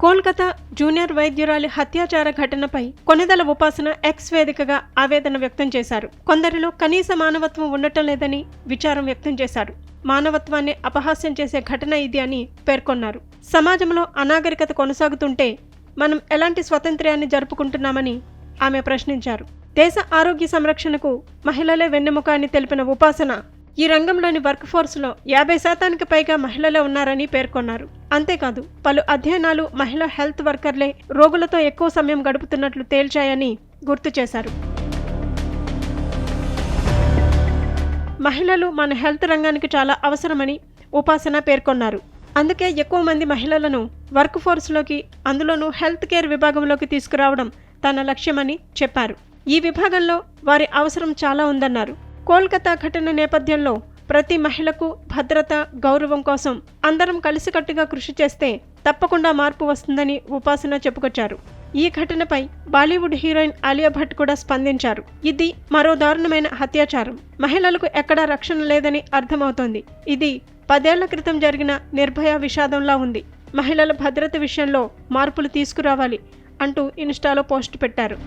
Kolkata junior వైద్యురాలి హత్యాచార ఘటనపై కొనిదల ఉపాసన X వేదికగా ఆవేదన వ్యక్తం చేశారు. కొందరిలో కనీస మానవత్వం ఉండటం లేదని విచారం వ్యక్తం చేశారు. మానవత్వాన్ని అపహాస్యం చేసే ఘటన ఇది అని పేర్కొన్నారు. సమాజంలో అనాగరికత కొనసాగుతుంటే మనం ఎలాంటి స్వాతంత్ర్యాన్ని జరుపుకుంటున్నామని ఆమె ప్రశ్నించారు. దేశ ఆరోగ్య సంరక్షణకు మహిళలే వెన్నెముక అని తెలిపిన ఉపాసన ఈ రంగంలోని వర్క్ ఫోర్స్లో యాభై శాతానికి పైగా మహిళలే ఉన్నారని పేర్కొన్నారు. అంతేకాదు పలు అధ్యయనాలు మహిళా హెల్త్ వర్కర్లే రోగులతో ఎక్కువ సమయం గడుపుతున్నట్లు తేల్చాయని గుర్తు చేశారు. మహిళలు మన హెల్త్ రంగానికి చాలా అవసరమని ఉపాసన పేర్కొన్నారు. అందుకే ఎక్కువ మంది మహిళలను వర్క్ ఫోర్స్లోకి అందులోనూ హెల్త్ కేర్ విభాగంలోకి తీసుకురావడం తన లక్ష్యమని చెప్పారు. ఈ విభాగంలో వారి అవసరం చాలా ఉందన్నారు. కోల్కతా ఘటన నేపథ్యంలో ప్రతి మహిళకు భద్రత గౌరవం కోసం అందరం కలిసికట్టుగా కృషి చేస్తే తప్పకుండా మార్పు వస్తుందని ఉపాసన చెప్పుకొచ్చారు. ఈ ఘటనపై బాలీవుడ్ హీరోయిన్ ఆలియా భట్ కూడా స్పందించారు. ఇది మరో దారుణమైన అత్యాచారం. మహిళలకు ఎక్కడా రక్షణ లేదని అర్థమవుతోంది. ఇది పదేళ్ళ క్రితం జరిగిన నిర్భయ విషాదంలా ఉంది. మహిళల భద్రత విషయంలో మార్పులు తీసుకురావాలి అంటూ ఇన్స్టాలో పోస్ట్ పెట్టారు.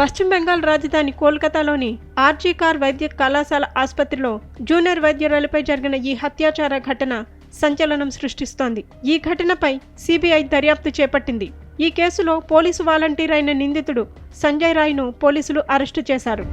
పశ్చిమ బెంగాల్ రాజధాని కోల్కతాలోని ఆర్జీ కార్ వైద్య కళాశాల ఆసుపత్రిలో జూనియర్ వైద్యురాలపై జరిగిన ఈ హత్యాచార ఘటన సంచలనం సృష్టిస్తోంది. ఈ ఘటనపై సిబిఐ దర్యాప్తు చేపట్టింది. ఈ కేసులో పోలీసు వాలంటీర్ అయిన నిందితుడు సంజయ్ రాయ్ను పోలీసులు అరెస్టు చేశారు.